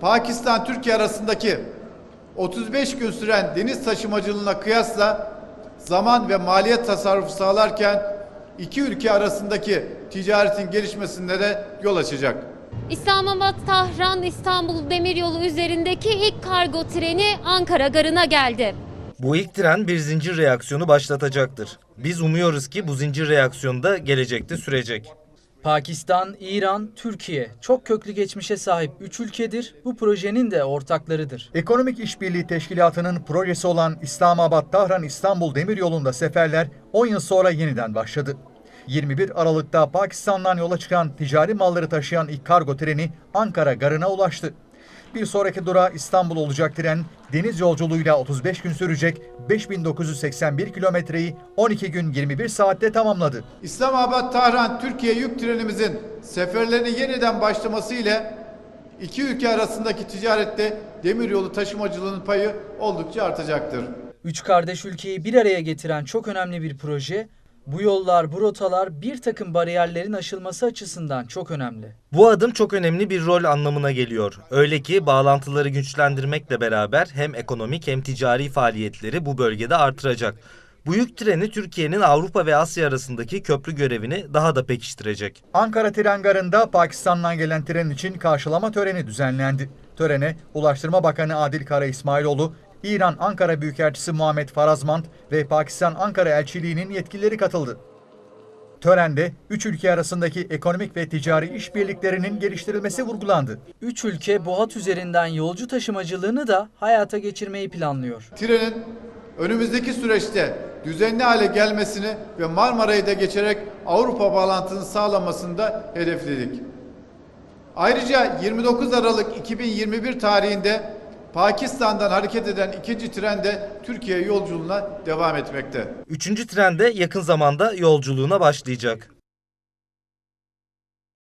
Pakistan-Türkiye arasındaki 35 gün süren deniz taşımacılığına kıyasla zaman ve maliyet tasarrufu sağlarken iki ülke arasındaki ticaretin gelişmesinde de yol açacak. İslamabad Tahran İstanbul Demiryolu üzerindeki ilk kargo treni Ankara garına geldi. Bu ilk tren bir zincir reaksiyonu başlatacaktır. Biz umuyoruz ki bu zincir reaksiyonu da gelecekte sürecek. Pakistan, İran, Türkiye çok köklü geçmişe sahip 3 ülkedir. Bu projenin de ortaklarıdır. Ekonomik İşbirliği Teşkilatı'nın projesi olan İslamabad-Tahran-İstanbul Demiryolu'nda seferler 10 yıl sonra yeniden başladı. 21 Aralık'ta Pakistan'dan yola çıkan ticari malları taşıyan ilk kargo treni Ankara garına ulaştı. Bir sonraki durağı İstanbul olacak tren, deniz yolculuğuyla 35 gün sürecek 5981 kilometreyi 12 gün 21 saatte tamamladı. İslamabad-Tahran Türkiye yük trenimizin seferlerinin yeniden başlaması ile iki ülke arasındaki ticarette demiryolu taşımacılığının payı oldukça artacaktır. Üç kardeş ülkeyi bir araya getiren çok önemli bir proje. Bu yollar, bu rotalar bir takım bariyerlerin aşılması açısından çok önemli. Bu adım çok önemli bir rol anlamına geliyor. Öyle ki bağlantıları güçlendirmekle beraber hem ekonomik hem ticari faaliyetleri bu bölgede artıracak. Bu yük treni Türkiye'nin Avrupa ve Asya arasındaki köprü görevini daha da pekiştirecek. Ankara Tren Garı'nda Pakistan'dan gelen tren için karşılama töreni düzenlendi. Törene Ulaştırma Bakanı Adil Kara İsmailoğlu, İran Ankara Büyükelçisi Muhammed Farazmand ve Pakistan Ankara Elçiliği'nin yetkilileri katıldı. Törende üç ülke arasındaki ekonomik ve ticari işbirliklerinin geliştirilmesi vurgulandı. Üç ülke bu hat üzerinden yolcu taşımacılığını da hayata geçirmeyi planlıyor. Trenin önümüzdeki süreçte düzenli hale gelmesini ve Marmara'yı da geçerek Avrupa bağlantısını sağlamasını da hedefledik. Ayrıca 29 Aralık 2021 tarihinde Pakistan'dan hareket eden ikinci tren de Türkiye yolculuğuna devam etmekte. Üçüncü tren de yakın zamanda yolculuğuna başlayacak.